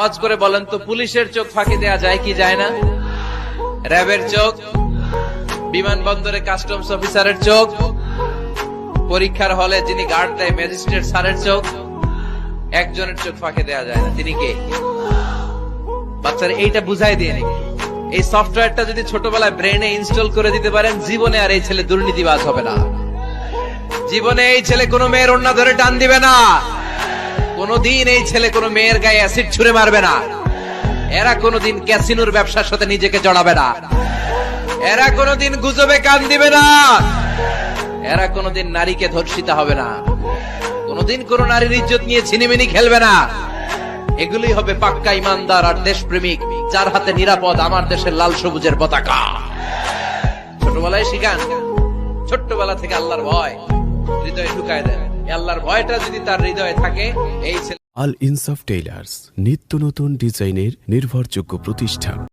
আওয়াজ করে বলেন তো, পুলিশের চোখ ফাঁকি দেয়া যায় কি যায় না? র্যাবের চোখ, বিমানবন্দরে কাস্টমস অফিসারের চোখ, পরীক্ষার হলে যিনি গার্ড দেয় ম্যাজিস্ট্রেট স্যারের চোখ, একজনের চোখ ফাঁকে দেয়া যায় না। তিনি কে? বাচ্চারা, এইটা বুঝাই দিয়ে নাকি এই সফটওয়্যারটা যদি ছোটবেলায় ব্রেনে ইনস্টল করে দিতে পারেন, জীবনে আর এই ছেলে দুর্নীতিবাজ হবে না। জীবনে এই ছেলে কোনো মেয়ের অন্য ধরে টান দিবে না। কোনদিন এই ছেলে কোনো মেয়ের গায়ে অ্যাসিড ছুঁড়ে মারবে না। এরা কোনোদিন ক্যাসিনোর ব্যবসার সাথে নিজেকে জড়াবে না। এরা কোনোদিন গুজবে কান দিবে না। এরা কোনোদিন নারীকে ধর্ষিতা হবে না। কোনোদিন কোন নারীর ইজ্জত নিয়ে ছিনিমিনি খেলবে না। এগুলি হবে পাক্কা ইমানদার আর দেশপ্রেমিক, যার হাতে নিরাপদ আমার দেশের লাল সবুজের পতাকা। ছোটবেলায় শিখান, ছোট্টবেলা থেকে আল্লাহর ভয়, হৃদয়ে ঢুকায় দেন। আল্লাহর ভয়টা যদি তার হৃদয়ে থাকে, এই আল ইনসাফ টেইলার্স, নিত্য নতুন ডিজাইনের নির্ভরযোগ্য প্রতিষ্ঠান।